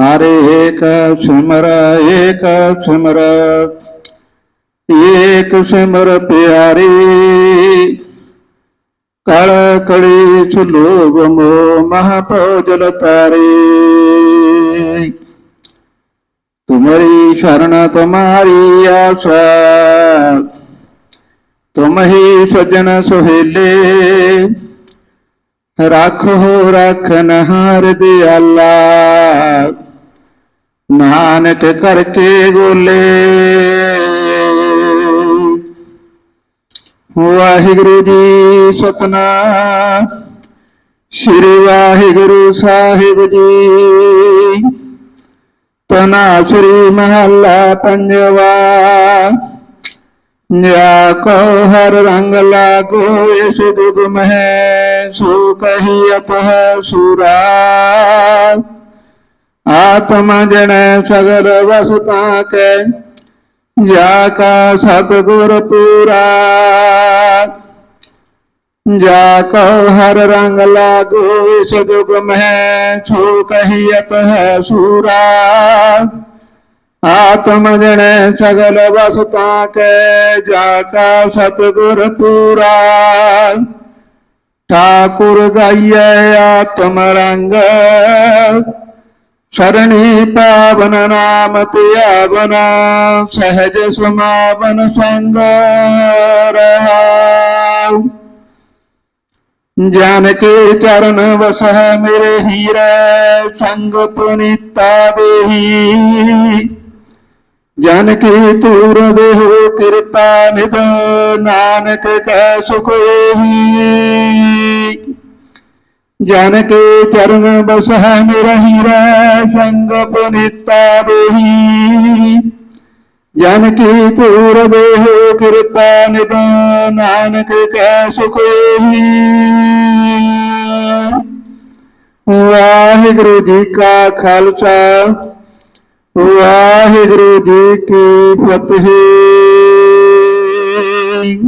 हरे एक सिमर एक सिमर। एक सिमर प्यारी, कड़कड़ी सुलोभ मो महापौजल तारी। तुम्हारी शरण, तुम्हारी आशा, तुम ही सजन सुहेले। राख हो रख दे दियाला। ਦਿਆਲਾ ਨਾਨਕ ਕਰਕੇ ਗੋਲੇ ਵਾਹਿਗੁਰੂ ਜੀ ਸਤਨਾਮ ਸ੍ਰੀ ਵਾਹਿਗੁਰੂ ਸਾਹਿਬ ਜੀ ਤਨਾ ਸ੍ਰੀ ਮਹੱਲਾ ਪੰਜਵਾ ਜਾ ਕੋ ਹਰ ਰੰਗ ਲਾਗੋ ਇਸ ਦੁਗ ਮਹਿ ਸੋ ਕਹੀ ਅਪਹ ਸੂਰਾ आत्मा जन सगर वसता के जाका सतगुर पूरा जाको हर रंग लागो इस युग में छो कहियत है सूरा। आत्म जन सगल वसता के जाका सतगुर पूरा ठाकुर गाइय आत्म रंग शरणी पावन नाम त्यावना सहज समावन संग जानके चरण वसह मेरे हीरा, संग पुनीता देही। जानकी तूर देहो कृपा निद नानक का सुख ही ਜਨ ਕੇ ਚਰਨ ਬਸਹਿ ਮੇਰਾ ਹੀਰਾ, ਸੰਗ ਪੁਨੀਤਾ ਦੇਹੀ। ਜਨ ਕੀ ਤੂਰ ਦੇਹੋ ਕਿਰਪਾ ਨਿਦਾਨ ਨਾਨਕ ਕੈ ਸੁਖ ਏਹੀ ਵਾਹਿਗੁਰੂ ਜੀ ਕਾ ਖਾਲਸਾ, ਵਾਹਿਗੁਰੂ ਜੀ ਕੀ ਫਤਿਹ।